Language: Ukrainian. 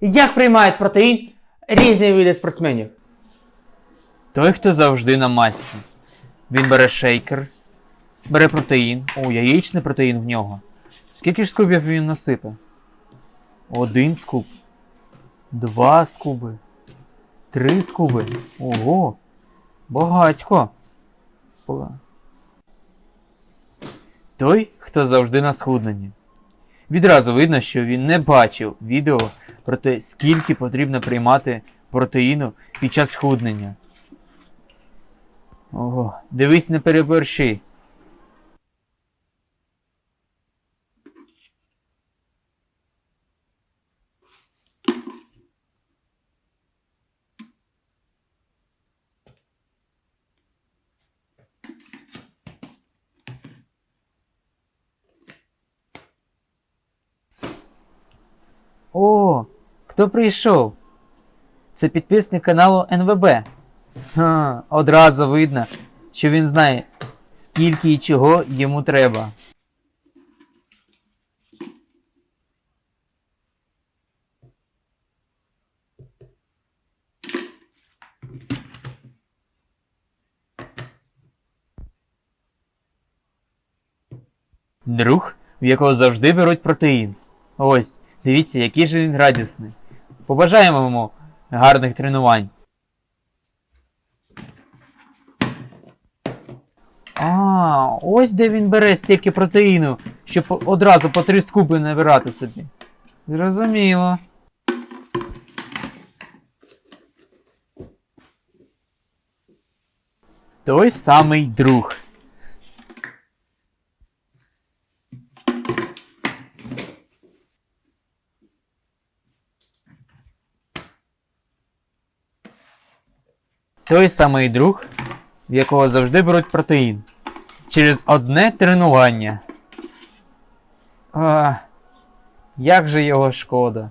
як приймають протеїн різні види спортсменів. Той, хто завжди на масі. Він бере шейкер, бере протеїн. О, яєчний протеїн в нього. Скільки ж скубів він насипе? Один скуб. Два скуби. Три скуби. Ого. Багатько. Той, хто завжди на схудненні. Відразу видно, що він не бачив відео про те, скільки потрібно приймати протеїну під час схуднення. Ого, дивись, не переборщи. О, хто прийшов? Це підписник каналу НВБ. Ха, одразу видно, що він знає, скільки і чого йому треба. Друг, в якого завжди беруть протеїн. Ось, дивіться, який же він радісний. Побажаємо йому гарних тренувань. А, ось де він бере стільки протеїну, щоб одразу по три скупи набирати собі. Зрозуміло. Той самий друг. Той самий друг, в якого завжди беруть протеїн. Через одне тренування. А, як же його шкода.